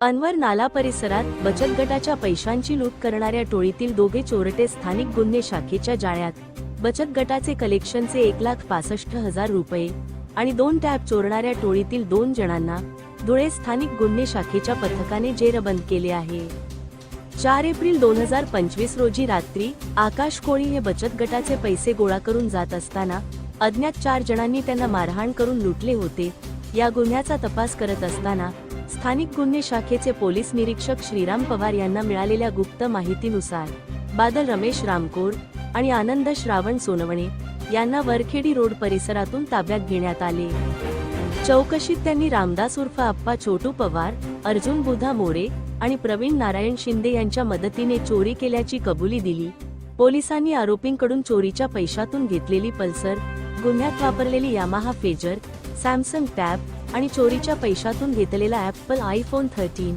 अनवर नाला परिसरात बचत गटाच्या पैशांची लूट करणाऱ्या टोळीतील दोघे चोरटे स्थानिक गुन्हे शाखेच्या जाळ्यात. बचत गटाचे कलेक्शनचे एक लाख पासष्ट हजार रुपये आणि दोन टॅब चोरणाऱ्या टोळीतील दोन जणांना धुळे स्थानिक गुन्हे शाखेच्या पथकाने जेरबंद केले आहे. चार एप्रिल दोन हजार पंचवीस रोजी रात्री आकाश कोळी हे बचत गटाचे पैसे गोळा करून जात असताना अज्ञात चार जणांनी त्यांना मारहाण करून लुटले होते. या गुन्ह्याचा तपास करत असताना स्थानिक गुन्हे शाखेचे पोलीस निरीक्षक श्रीराम पवार यांना मिळालेल्या गुप्त माहितीनुसार बादल रमेश रामकोर आणि आनंद श्रावण सोनवणे यांना वरखेडी रोड परिसरातून ताब्यात घेण्यात आले. चौकशीत त्यांनी रामदास उर्फ आप्पा छोटू पवार अर्जुन बुधा मोरे आणि प्रवीण नारायण शिंदे यांच्या मदतीने चोरी केल्याची कबुली दिली. पोलिसांनी आरोपींकडून चोरीच्या पैशातून घेतलेली पल्सर गुन्ह्यात वापरलेली यामाहा फेजर सॅमसंग टॅब आणि चोरीच्या पैशातून घेतलेला ॲपल आयफोन थर्टीन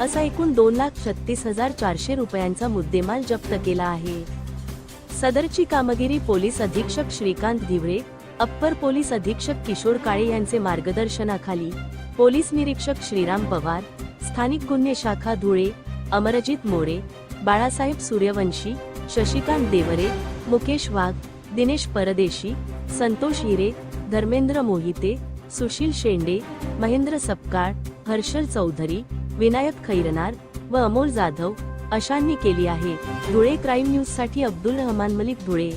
असा एकूण दोन लाख छत्तीस हजार चारशे रुपयांचा मुद्देमाल जप्त केला आहे. सदरची कामगिरी पोलीस अधीक्षक श्रीकांत धिवरे अप्पर पोलीस अधीक्षक किशोर काळे यांचे मार्गदर्शनाखाली पोलीस निरीक्षक श्रीराम पवार स्थानिक गुन्हे शाखा धुळे अमरजित मोरे बाळासाहेब सूर्यवंशी शशिकांत देवरे मुकेश वाघ दिनेश परदेशी संतोष हिरे धर्मेंद्र मोहिते सुशील शेंडे महेंद्र सपकाळ हर्षल चौधरी विनायक खैरनार व अमोल जाधव अशांनी केली आहे. धुळे क्राईम न्यूजसाठी अब्दुल रहमान मलिक धुळे.